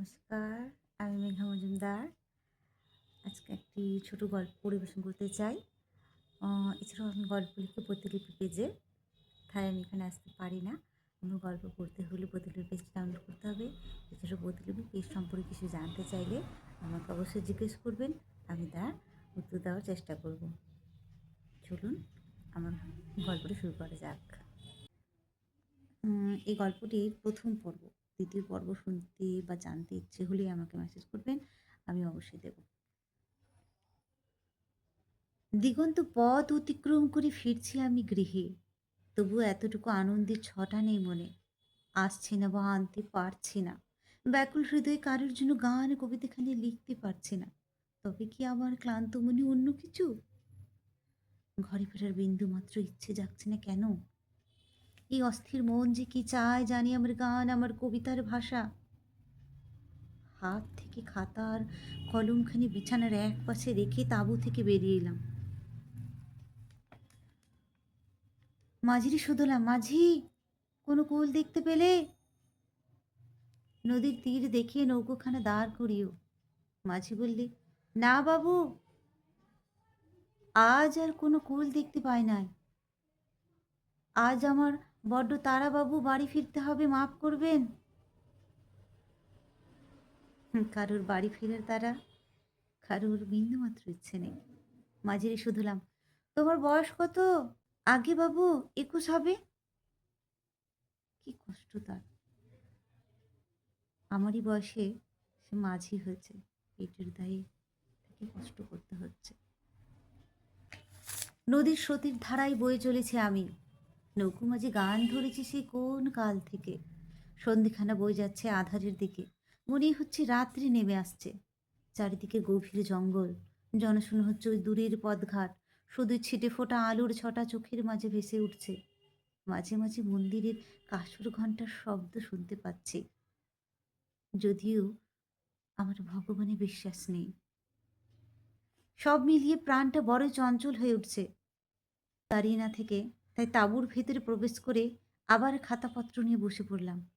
নমস্কার, আমি মেঘা মজুমদার। আজকে একটি ছোট গল্প পরিবেশন করতে চাই। এছাড়াও আমি গল্প লিখে প্রতিলিপি পেজে। তাই আমি এখানে আসতে পারি না। কোনো গল্প পড়তে হলে প্রতিলিপি পেজ ডাউনলোড করতে হবে। এছাড়াও প্রতিলিপি পেজ সম্পর্কে কিছু জানতে চাইলে আমাকে অবশ্যই জিজ্ঞেস করবেন। আমি তার উত্তর দেওয়ার চেষ্টা করব। চলুন, আমার গল্পটি শুরু করা যাক। এই গল্পটির প্রথম পর্ব। দ্বিতীয় পর্ব শুনতে বা জানতে ইচ্ছে হলে আমাকে মেসেজ করবেন, আমি অবশ্যই দেব। দিগন্ত পথ অতিক্রম করে ফিরছি আমি গৃহে, তবু এতটুকু আনন্দের ছটা নেই মনে। আসছে না বা আনতে পারছি না। ব্যাকুল হৃদয়ে কারোর জন্য গান, কবিতাখানি লিখতে পারছি না। তবে কি আমার ক্লান্ত মনে অন্য কিছু? ঘরে ফেরার বিন্দু মাত্র ইচ্ছে যাচ্ছে না কেন? এই অস্থির মন যে কি চায় জানি আমার গান, আমার কবিতার ভাষা। হাত থেকে খাতার কলমখানি বিছানার এক পাশে রেখে তাঁবু থেকে বেরিয়ে এলাম। মাঝিরি শুধলাম, মাঝি, কোনো কুল দেখতে পেলে? নদীর তীর দেখিয়ে নৌকোখানা দাঁড় করিও। মাঝি বললে, না বাবু, আজ আর কোনো কুল দেখতে পাই নাই। আজ আমার বড্ড তারাবাবু, বাড়ি ফিরতে হবে, মাফ করবেন। কারুর বাড়ি ফেরার তারা কারোর বিন্দুমাত্র ইচ্ছে নেই। মাঝিরে শুধুলাম, তোমার বয়স কত? আগে বাবু, একুশ হবে? কি কষ্ট তার। আমারই বয়সে সে মাঝি হয়েছে, পেটের দায়ে তাকে কষ্ট করতে হচ্ছে। নদীর স্রোতের ধারায় বয়ে চলেছে আমি। নৌকো মাঝি গান ধরেছি সে কোন কাল থেকে? সন্ধিখানা বয়ে যাচ্ছে আধারের দিকে। মনে হচ্ছে রাত্রি নেমে আসছে। চারিদিকে গভীর জঙ্গল। জনশূন্য হচ্ছে ওই দূরের পথঘাট। শুধু ছিটে ফোটা আলোর ছটা চোখের মাঝে ভেসে উঠছে। মাঝে মাঝে মন্দিরের কাসুর ঘণ্টার শব্দ শুনতে পাচ্ছি। যদিও আমার ভগবানে বিশ্বাস নেই। সব মিলিয়ে প্রাণটা বড় চঞ্চল হয়ে উঠছে। দাঁড়িয়ে না থেকে তাই তাঁবুর ভেতরে প্রবেশ করে আবার খাতাপত্র নিয়ে বসে পড়লাম।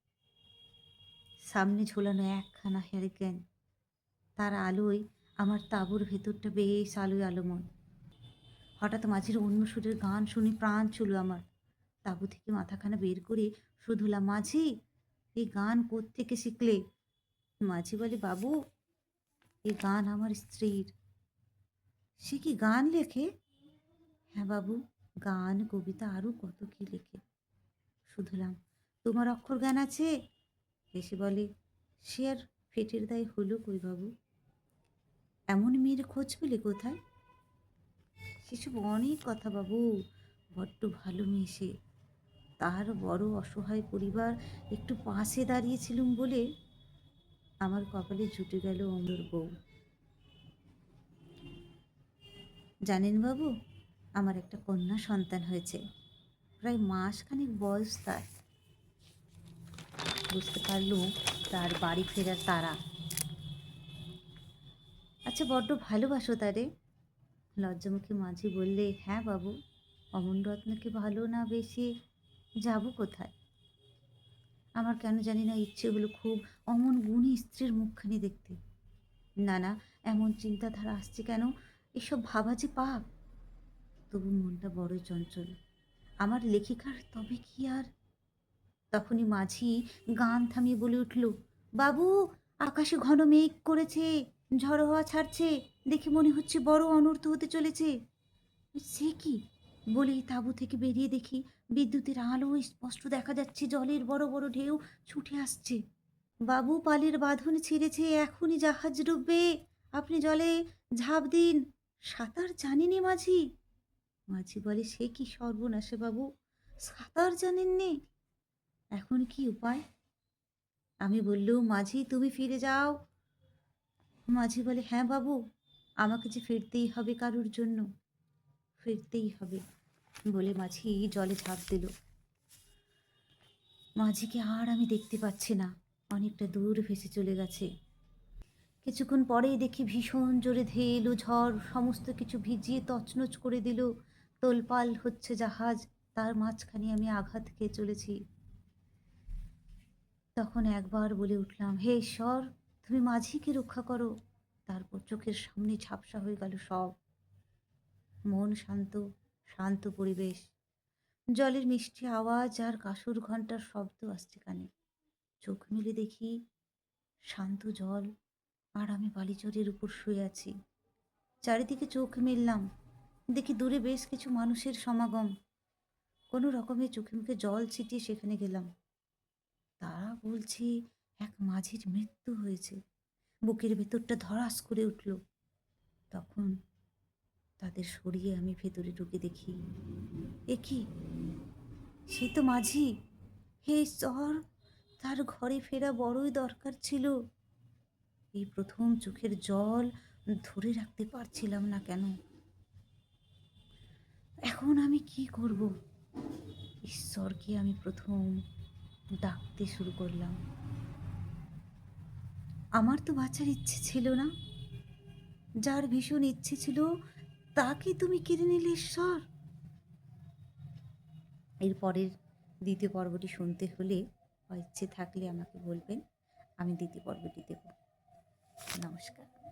সামনে ঝোলানো একখানা হ্যারিকেন। তার আলোয় আমার তাঁবুর ভেতরটা বেশ আলোয় আলোময় হঠাৎ মাঝের অন্য সুরের গান শুনে প্রাণ ছিল আমার। তাঁবু থেকে মাথাখানা বের করে শুধুলাম মাঝি, এই গান থেকে শিখলে? মাঝি বলে, বাবু এই গান আমার স্ত্রীর। সে কি গান লেখে? হ্যাঁ বাবু। গান, কবিতা আরও কত কি লেখে। শুধলাম, তোমার অক্ষর জ্ঞান আছে? এসে বলে, সে আর ফেটের দায় হলো কই বাবু? এমন মেয়ের খোঁজ পেলে কোথায়? সেসব অনেক কথা বাবু, বড্ড ভালো মেয়ে সে। তার বড় অসহায় পরিবার একটু পাশে দাঁড়িয়েছিলুম বলে আমার কপালে জুটে গেল অমর বউ। জানেন বাবু আমার একটা কন্যা সন্তান হয়েছে। প্রায় মাসখানেক বয়স তার। বুঝতে পারলুম তার বাড়ি ফেরার তারা। আচ্ছা বড্ড ভালোবাসো তারে। লজ্জামুখী মাঝি বললে হ্যাঁ বাবু, অমন রত্নকে ভালো না বেশি? যাব কোথায়? আমার কেন জানি না ইচ্ছে হলো খুব অমন গুণী স্ত্রীর মুখখানি দেখতে। না না, এমন চিন্তাধারা আসছে কেন? এসব ভাবা যে পাপ। তবু মনটা বড় চঞ্চল। আমার লেখিকার তবে কি আর? তখনই মাঝি গান থামিয়ে বলে উঠল, বাবু, আকাশে ঘন মেঘ করেছে ঝড় হওয়া ছাড়ছে, দেখে মনে হচ্ছে বড় অনর্থ হতে চলেছে। সে কি? বলেই তাঁবু থেকে বেরিয়ে দেখি বিদ্যুতের আলো স্পষ্ট দেখা যাচ্ছে, জলের বড় বড় ঢেউ ছুটে আসছে। বাবু, পালের বাঁধন ছিঁড়েছে, এখনই জাহাজ ডুববে, আপনি জলে ঝাঁপ দিন। সাঁতার জানেনি মাঝি? মাঝি বলে, সে কি সর্বনাশে বাবু? সাঁতার জানেননি? এখন কি উপায়? আমি বললুম, মাঝি, তুমি ফিরে যাও। মাঝি বলে হ্যাঁ বাবু, আমাকে যে ফিরতেই হবে কারুর জন্য, ফিরতেই হবে। বলে মাঝি জলে ঝাঁপ দিল। মাঝিকে আর আমি দেখতে পাচ্ছি না, অনেকটা দূর ভেসে চলে গেছে। কিছুক্ষণ পরেই দেখি ভীষণ জোরে ধেয়ে এলো ঝড়, সমস্ত কিছু ভিজিয়ে তছনছ করে দিল। তোলপাল হচ্ছে জাহাজ, তার মাঝখানে আমি আঘাত খেয়ে চলেছি। তখন একবার বলে উঠলাম, হে ঈশ্বর, তুমি মাঝিকে রক্ষা করো। তারপর চোখের সামনে ঝাপসা হয়ে গেল সব। মন শান্ত শান্ত পরিবেশ। জলের মিষ্টি আওয়াজ আর কাসুর ঘণ্টার শব্দ আসছে কানে। চোখ মেলে দেখি শান্ত জল, আর আমি বালিচরের উপর শুয়ে আছি। চারিদিকে চোখ মেললাম দেখি দূরে বেশ কিছু মানুষের সমাগম। কোনো রকমে চোখে মুখে জল ছিটিয়ে সেখানে গেলাম। তারা বলছে, এক মাঝির মৃত্যু হয়েছে। বুকের ভেতরটা ধরাস করে উঠল। তখন তাদের সরিয়ে আমি ভেতরে ঢুকে দেখি, এ কি? সে তো মাঝি। হে চর তার ঘরে ফেরা বড়ই দরকার ছিল। এই প্রথম চোখের জল ধরে রাখতে পারছিলাম না কেন? এখন আমি কি করব? ঈশ্বরকে আমি প্রথম ডাকতে শুরু করলাম। আমার তো বাঁচার ইচ্ছে ছিল না। যার ভীষণ ইচ্ছে ছিল, তাকে তুমি কেড়ে নিলে ঈশ্বর। এরপরের দ্বিতীয় পর্বটি শুনতে হলে ইচ্ছে থাকলে আমাকে বলবেন, আমি দ্বিতীয় পর্বটি দেব। নমস্কার।